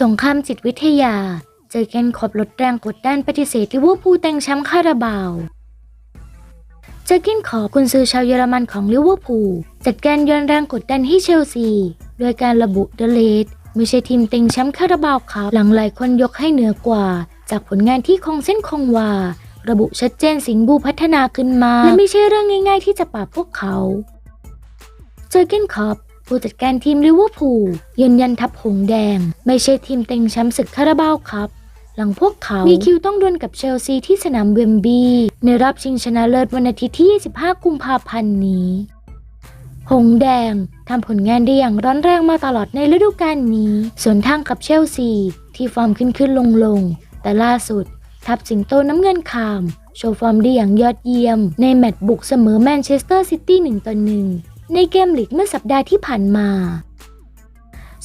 สงครามจิตวิทยา เจอเกนขอบลดแรงกดดันปฏิเสธลิเวอร์พูลแต่งแชมป์คาราบาว เจอกินขอบคุณซื้อชาวเยอรมันของลิเวอร์พูลจัดการย้อนแรงกดดันให้เชลซี โดยการระบุเดเลดไม่ใช่ทีมเต็งแชมป์คาราบาวครับหลังหลายคนยกให้เหนือกว่า จากผลงานที่คงเส้นคงวา ระบุชัดเจนสิงห์บูพัฒนาขึ้นมา และไม่ใช่เรื่องง่าย ๆ ที่จะปราบพวกเขา เจอเกนคอป ผู้จัดการทีมลิเวอร์พูลยืนยันทัพหงแดง ไม่ใช่ทีมเต็งแชมป์ศึกคาราบาวครับ หลังพวกเขา มีคิวต้องดวลกับเชลซีที่สนามเวมบีในรอบชิงชนะเลิศวันอาทิตย์ที่ 25 กุมภาพันธ์นี้ หงแดงทำผลงานได้อย่างร้อนแรงมาตลอดในฤดูกาลนี้ ส่วนทางกับเชลซี ที่ฟอร์มขึ้นขึ้นลงลงแต่ล่าสุด ทัพสิงโตน้ำเงินขามโชว์ฟอร์มได้อย่างยอดเยี่ยม ในแมตช์บุกเสมอแมนเชสเตอร์ซิตี้1ต่อ1 ในเกมลีกเมื่อสัปดาห์ที่ผ่านมา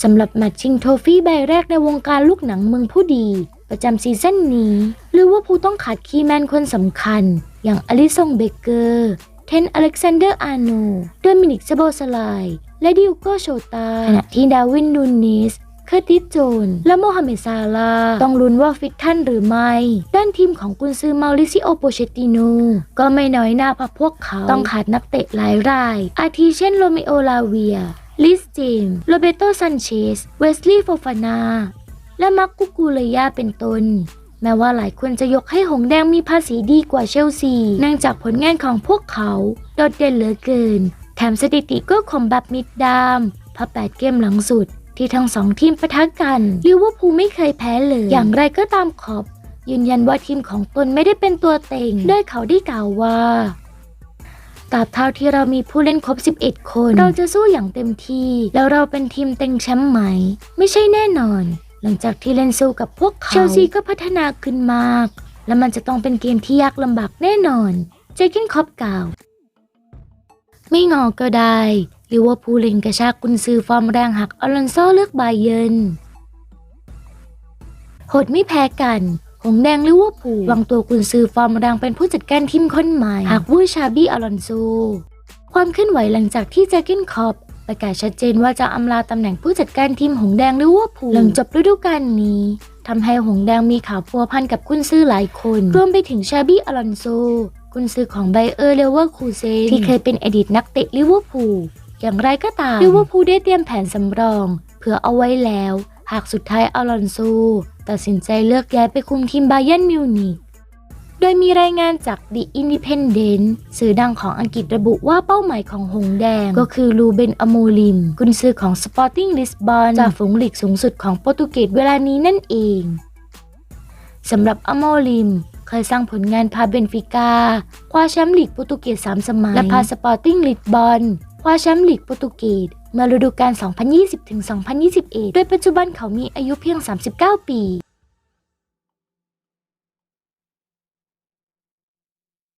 สำหรับแมตช์ชิงโทฟี่ใบแรกในวงการลูกหนังเมืองผู้ดี ประจำซีซั่นนี้ลิเวอร์พูลต้องขาดคีย์แมนคนสำคัญ อย่างอลิซงเบเกอร์เทนอเล็กซานเดอร์อาร์โนโดมินิกซาโบสไลและดิโอโกโชตาขณะที่ดาวินนูนิส คอร์ติสโจน และโมฮัมเหม็ดซาลา ต้องลุ้นว่าฟิตทันหรือไม่ ด้านทีมของกุนซือมาริซิโอโปเชติโนก็ไม่น้อยหน้าเพราะพวกเขาต้องขาดนักเตะหลายราย อาทิเช่นโรเมโอลาเวีย ลิสเจมโรเบโตซันเชส เวสลีย์โฟฟานา และมักกุกูเลยาเป็นต้นแม้ว่าหลายคนจะยกให้หงแดงมีภาษีดีกว่าเชลซีเนื่องจากผลงานของพวกเขาโดดเด่นเหลือเกิน แถมสถิติก็คมแบบมิดดามพราแปดเกมหลังสุด ที่ทั้งสองทีมปะทะกันลิเวอร์พูลไม่เคยแพ้เลย อย่างไรก็ตามขอบ ยืนยันว่าทีมของตนไม่ได้เป็นตัวเต็งโดยเขาได้กล่าวว่าตราบเท่าที่เรามีผู้เล่นครบ 11 คน เราจะสู้อย่างเต็มที่ แล้วเราเป็นทีมเต็งแชมป์ไหม ไม่ใช่แน่นอน หลังจากที่เล่นสู้กับพวกเขาเชลซีก็พัฒนาขึ้นมาก และมันจะต้องเป็นเกมที่ยากลำบากแน่นอน เจคินคอปกล่าว ไม่งอก็ได้ ลิเวอร์พูลเล็งกระชากกุนซือฟอร์มแรงหักอลอนโซเลือกบาเยินโหดไม่แพ้กัน หงแดงลิเวอร์พูลวางตัวกุนซือฟอร์มแรงเป็นผู้จัดการทีมคนใหม่หากวูชาบี้อลอนโซ ความเคลื่อนไหวหลังจากที่แจ็คกินคอปประกาศชัดเจนว่าจะอำลาตำแหน่งผู้จัดการทีมหงแดงลิเวอร์พูลหลังจบฤดูกาลนี้ทำให้หงแดงมีข่าวพัวพันกับกุนซือหลายคน รวมไปถึงชาบี้อลอนโซกุนซือของไบเออร์เลเวอร์คูเซนที่เคยเป็นอดีตนักเตะลิเวอร์พูล อย่างไรก็ตามลิเวอร์พูลได้เตรียมแผนสำรองเพื่อเอาไว้แล้ว หากสุดท้ายอลอนโซตัดสินใจเลือกย้ายไปคุมทีมบาเยิร์นมิวนิกโดยมีรายงานจาก The Independent สื่อดังของอังกฤษระบุว่าเป้าหมายของหงแดง ก็คือลูเบนอโมลิม กุนซือของ Sporting Lisbon จากฝูงหลีกสูงสุดของโปรตุเกสเวลานี้นั่นเองสำหรับอโมลิม เคยสร้างผลงานพาเบนฟิกาคว้าแชมป์ลีกโปรตุเกส3สมัย และพาสปอร์ติ้งลิสบอนคว้าแชมป์ลีกโปรตุเกสเมื่อฤดูกาล 2020-2021 โดยปัจจุบันเขามีอายุเพียง 39 ปี